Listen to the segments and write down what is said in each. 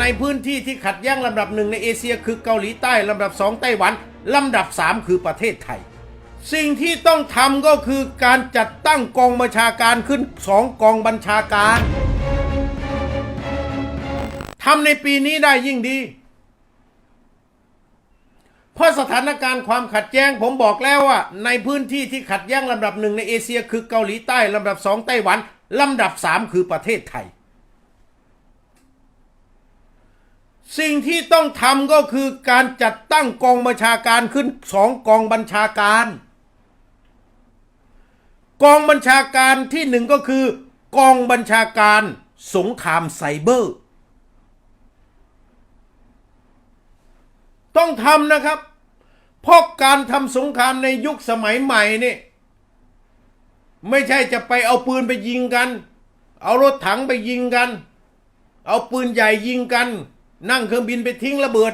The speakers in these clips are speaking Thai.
ในพื้นที่ที่ขัดแย้งลำดับหนึ่งในเอเชียคือเกาหลีใต้ลำดับสองไต้หวันลำดับสามคือประเทศไทย สิ่งที่ต้องทำก็คือการจัดตั้งกองบัญชาการขึ้นสองกองบัญชาการทำในปีนี้ได้ยิ่งดี เพราะสถานการณ์ความขัดแย้งผมบอกแล้วว่า ในพื้นที่ที่ขัดแย้งลำดับหนึ่งในเอเชียคือเกาหลีใต้ลำดับสองไต้หวันลำดับสามคือประเทศไทย สิ่งที่ต้องทำก็คือการจัดตั้งกองบัญชาการขึ้นสองกองบัญชาการ กองบัญชาการที่หนึ่งก็คือกองบัญชาการสงครามไซเบอร์ ต้องทำนะครับ เพราะการทำสงครามในยุคสมัยใหม่นี่ไม่ใช่จะไปเอาปืนไปยิงกัน เอารถถังไปยิงกัน เอาปืนใหญ่ยิงกัน นั่งเครื่องบินไปทิ้งระเบิด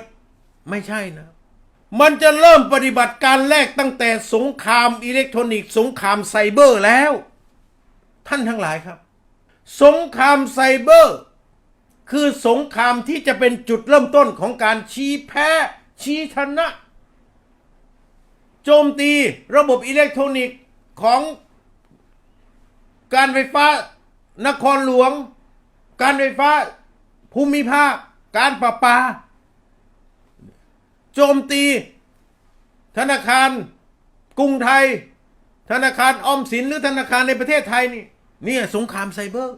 ไม่ใช่นะ มันจะเริ่มปฏิบัติการแรกตั้งแต่สงครามอิเล็กทรอนิกส์สงครามไซเบอร์แล้ว ท่านทั้งหลายครับ สงครามไซเบอร์ คือสงครามที่จะเป็นจุดเริ่มต้นของการชี้แพ้ ชี้ชนะ โจมตีระบบอิเล็กทรอนิกส์ของการไฟฟ้านครหลวง การไฟฟ้าภูมิภาค การประปา โจมตี ธนาคารกรุงไทย ธนาคารออมสินหรือธนาคารในประเทศไทยนี่นี่สงครามไซเบอร์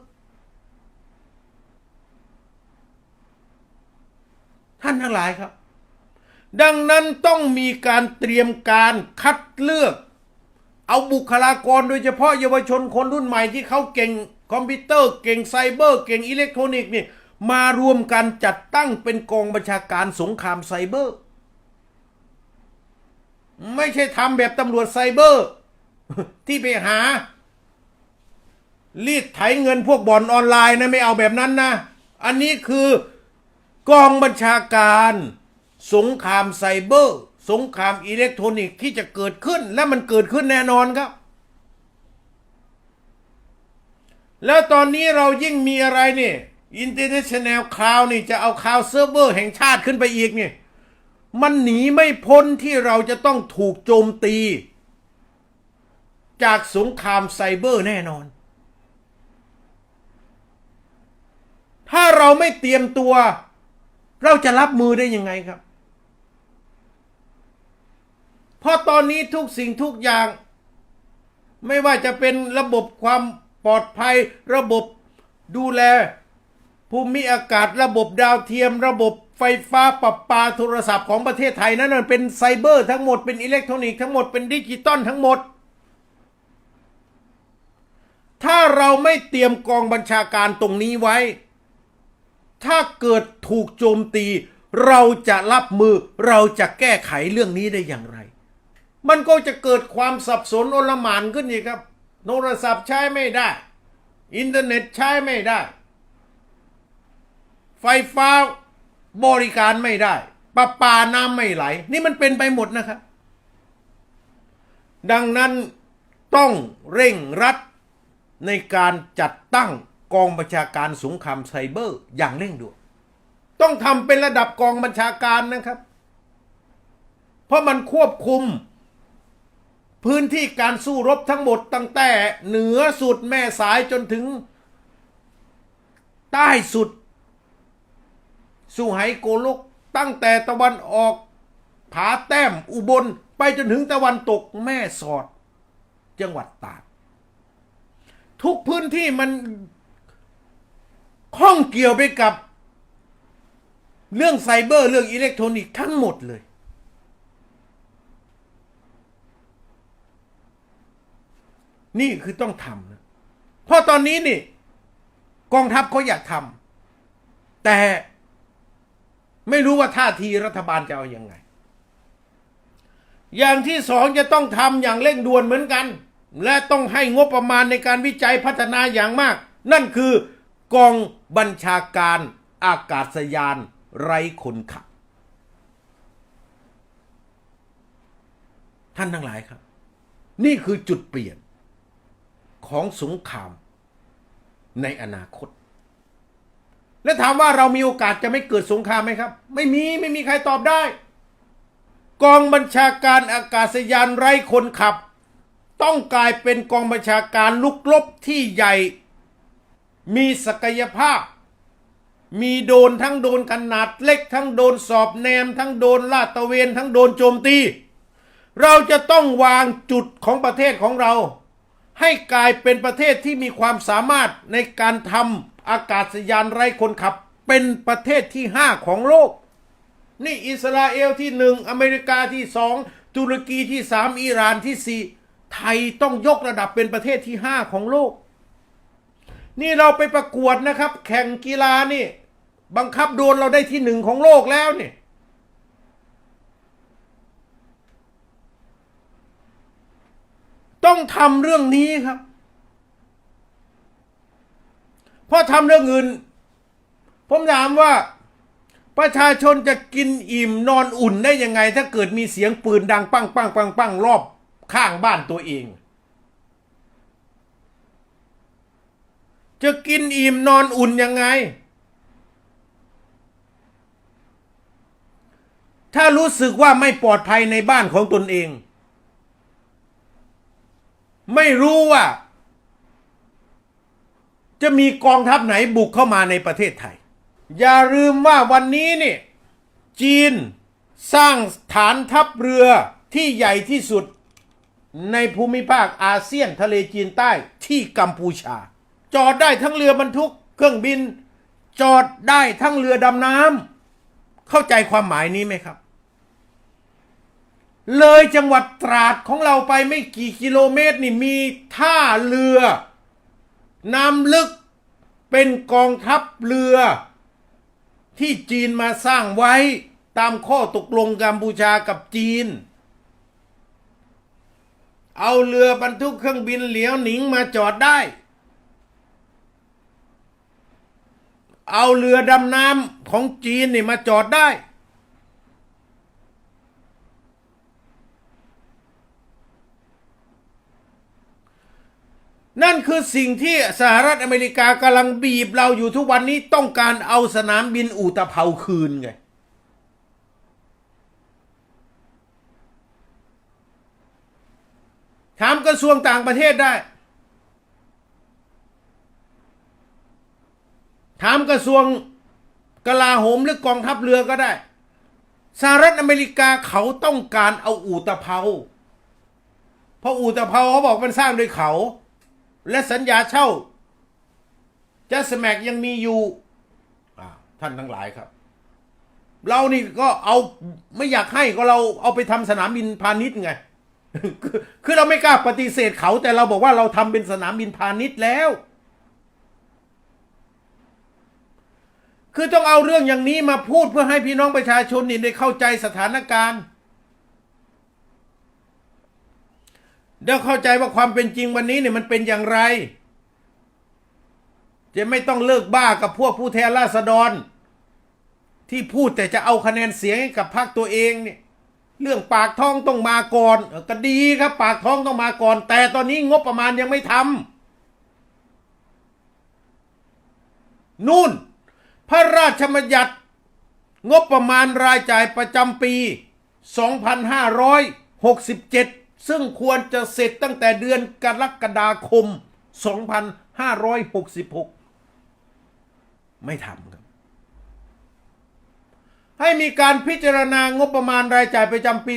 ท่านทั้งหลายครับ ดังนั้นต้องมีการเตรียมการคัดเลือก เอาบุคลากรโดยเฉพาะเยาวชนคนรุ่นใหม่ที่เขาเก่งคอมพิวเตอร์เก่งไซเบอร์ เก่งอิเล็กทรอนิกส์นี่ มารวมกันจัดตั้งเป็นกองบัญชาการสงครามไซเบอร์ ไม่ใช่ทำแบบตำรวจไซเบอร์ ที่ไปหา รีดไถเงินพวกบ่อนออนไลน์นะไม่เอาแบบนั้นนะ อันนี้คือกองบัญชาการ สงครามไซเบอร์ สงครามอิเล็กทรอนิกส์ที่จะเกิดขึ้นและมันเกิดขึ้นแน่นอนครับแล้วตอนนี้เรายิ่งมีอะไรนี่ International Cloud นี่จะเอาคลาวเซิร์ฟเวอร์แห่งชาติขึ้นไปอีกนี่มันหนีไม่พ้นที่เราจะต้องถูกโจมตี จากสงครามไซเบอร์แน่นอน ถ้าเราไม่เตรียมตัว เราจะรับมือได้ยังไงครับ เพราะตอนนี้ทุกสิ่งทุกอย่าง ไม่ว่าจะเป็นระบบความปลอดภัย ระบบดูแล ภูมิอากาศระบบดาวเทียม ระบบไฟฟ้าประปาโทรศัพท์ของประเทศไทยนั้นมันเป็นไซเบอร์ทั้งหมดเป็นอิเล็กทรอนิกส์ทั้งหมดเป็นดิจิตอลทั้งหมด ถ้าเราไม่เตรียมกองบัญชาการตรงนี้ไว้ ถ้าเกิดถูกโจมตี เราจะรับมือเราจะแก้ไขเรื่องนี้ได้อย่างไร มันก็จะเกิดความสับสนโอลหมานขึ้นอีกครับ โทรศัพท์ใช้ไม่ได้ อินเทอร์เน็ตใช้ไม่ได้ ฟฟ้าบริการไม่ได้ประปาน้ำไม่ไหล นี่มันเป็นไปหมดนะครับ ดังนั้นต้องเร่งรัดในการจัดตั้งกองบัญชาการสงครามไซเบอร์อย่างเร่งด่วนต้องทำเป็นระดับกองบัญชาการนะครับ เพราะมันควบคุม พื้นที่การสู้รบทั้งหมดตั้งแต่เหนือสุดแม่สายจนถึง ใต้สุด สุไหโกลกตั้งแต่ตะวันออก ผาแต้มอุบลไปจนถึงตะวันตกแม่สอด จังหวัดตากทุกพื้นที่มันข้องเกี่ยวไปกับ เรื่องไซเบอร์เรื่องอิเล็กทรอนิกส์ทั้งหมดเลย นี่คือต้องทำนะเพราะตอนนี้นี่ กองทัพเขาอยากทำแต่ ไม่รู้ว่าท่าทีรัฐบาลจะเอาอยัางไง อย่างที่สองจะต้องทำอย่างเร่งด่วนเหมือนกัน และต้องให้งบประมาณในการวิจัยพัฒนาอย่างมาก นั่นคือกองบัญชาการอากาศยานไร้คนขับ ท่านทั้งหลายครับ นี่คือจุดเปลี่ยนของสงครามในอนาคต และแล้วถามว่าเรามีโอกาสจะไม่เกิดสงครามไหมครับ ไม่มีไม่มีใครตอบได้ กองบัญชาการอากาศยานไร้คนขับ ต้องกลายเป็นกองบัญชาการลุกลบที่ใหญ่ มีศักยภาพ มีโดนทั้งโดนขนาดเล็ก ทั้งโดนสอบแนม ทั้งโดนลาดตระเวน ทั้งโดนโจมตี เราจะต้องวางจุดของประเทศของเรา ให้กลายเป็นประเทศที่มีความสามารถในการทำ อากาศยานไร้คนขับ เป็นประเทศที่ห้าของโลก นี่อิสราเอลที่หนึ่งอเมริกาที่สองตุรกีที่สามอิหร่านที่สี่ไทยต้องยกระดับเป็นประเทศที่ห้าของโลก นี่เราไปประกวดนะครับ แข่งกีฬานี่ บังคับโดนเราได้ที่หนึ่งของโลกแล้วนี่ต้องทำเรื่องนี้ครับ เพราะทำเรื่องอื่น ผมถามว่า ประชาชนจะกินอิ่มนอนอุ่นได้ยังไง ถ้าเกิดมีเสียงปืนดังปังปังปังปังรอบข้างบ้านตัวเอง จะกินอิ่มนอนอุ่นยังไง ถ้ารู้สึกว่าไม่ปลอดภัยในบ้านของตนเอง ไม่รู้ว่า จะมีกองทัพไหนบุกเข้ามาในประเทศไทย อย่าลืมว่าวันนี้นี่จีนสร้างฐานทัพเรือที่ใหญ่ที่สุดในภูมิภาคอาเซียนทะเลจีนใต้ที่กัมพูชา จอดได้ทั้งเรือบรรทุกเครื่องบิน จอดได้ทั้งเรือดำน้ำเข้าใจความหมายนี้ไหมครับ เลยจังหวัดตราดของเราไปไม่กี่กิโลเมตรนี่มีท่าเรือ น้ำลึกเป็นกองทัพเรือ ที่จีนมาสร้างไว้ตามข้อตกลงกัมพูชากับจีน เอาเรือบรรทุกเครื่องบินเหลียวหนิงมาจอดได้ เอาเรือดำน้ำของจีนนี่มาจอดได้ นั่นคือสิ่งที่สหรัฐอเมริกากำลังบีบเราอยู่ทุกวันนี้ต้องการเอาสนามบินอูตะเภาคืนไงถามกระทรวงต่างประเทศได้ ถามกระทรวงกลาโหมหรือกองทัพเรือก็ได้ สหรัฐอเมริกาเขาต้องการเอาอูตะเภา เพราะอูตะเภาเขาบอกมันสร้างโดยเขา และสัญญาเช่าจะสมักยังมีอยู่ท่านทั้งหลายครับ เรานี่ก็เอาไม่อยากให้ก็เราเอาไปทำสนามบินพาณิชย์ไงคือคือเราไม่กล้าปฏิเสธเขา แต่เราบอกว่าเราทำเป็นสนามบินพาณิชย์แล้ว คือต้องเอาเรื่องอย่างนี้มาพูดเพื่อให้พี่น้องประชาชนนี่ได้เข้าใจสถานการณ์ เดี๋ยวเข้าใจว่าความเป็นจริงวันนี้เนี่ยมันเป็นอย่างไร จะไม่ต้องเลิกบ้ากับพวกผู้แทนราษฎร ที่พูดแต่จะเอาคะแนนเสียงให้กับพรรคตัวเองเนี่ยเรื่องปากท้องต้องมาก่อนก็ดีครับ ปากท้องต้องมาก่อน แต่ตอนนี้งบประมาณยังไม่ทำนู่น พระราชบัญญัติ งบประมาณรายจ่ายประจำปี 2567 ซึ่งควรจะเสร็จตั้งแต่เดือนกรกฎาคม 2566 ไม่ทำครับ ให้มีการพิจารณางบประมาณรายจ่ายประจำปี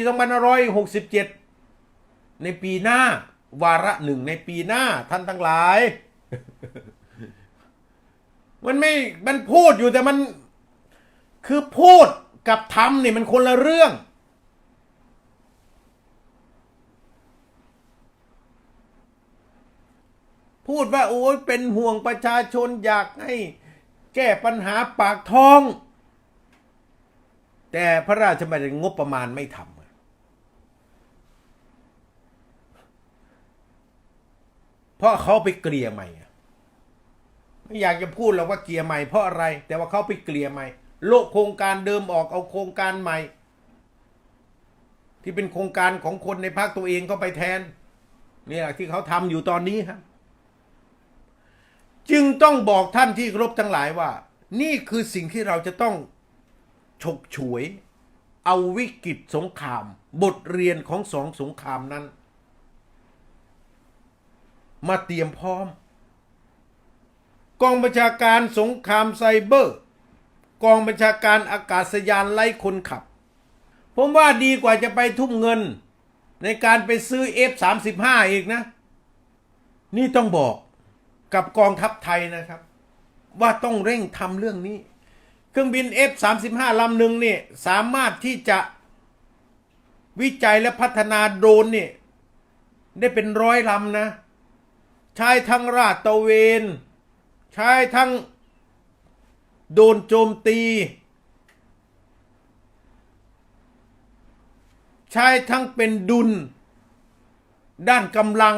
2567 ในปีหน้า วาระหนึ่งในปีหน้าท่านทั้งหลาย มันไม่ มันพูดอยู่แต่มัน คือพูดกับทำนี่มันคนละเรื่อง พูดว่าโอ้ยเป็นห่วงประชาชนอยากให้แก้ปัญหาปากท้อง แต่พระราชบัญญัติงบประมาณไม่ทำเพราะเขาไปเกลี่ยใหม่ไม่อยากจะพูดหรอกว่าเกลี่ยใหม่เพราะอะไร แต่ว่าเขาไปเกลี่ยใหม่ โลกโครงการเดิมออกเอาโครงการใหม่ ที่เป็นโครงการของคนในภาคตัวเองก็ไปแทนนี่แหละที่เขาทำอยู่ตอนนี้ครับ จึงต้องบอกท่านที่รบทั้งหลายว่า นี่คือสิ่งที่เราจะต้องฉกฉวย เอาวิกฤตสงคราม บทเรียนของสองสงครามนั้น มาเตรียมพร้อม กองบัญชาการสงครามไซเบอร์ กองบัญชาการอากาศยานไร้คนขับ ผมว่าดีกว่าจะไปทุ่มเงิน ในการไปซื้อ F35 อีกนะ นี่ต้องบอก กับกองทัพไทยนะครับ ว่าต้องเร่งทำเรื่องนี้ เครื่องบิน F35 ลำหนึ่งนี่สามารถที่จะวิจัยและพัฒนาโดรนนี่ได้เป็นร้อยลำนะ ใช้ทั้งราดตระเวน ใช้ทั้งโดนโจมตี ใช้ทั้งเป็นดุล ด้านกำลัง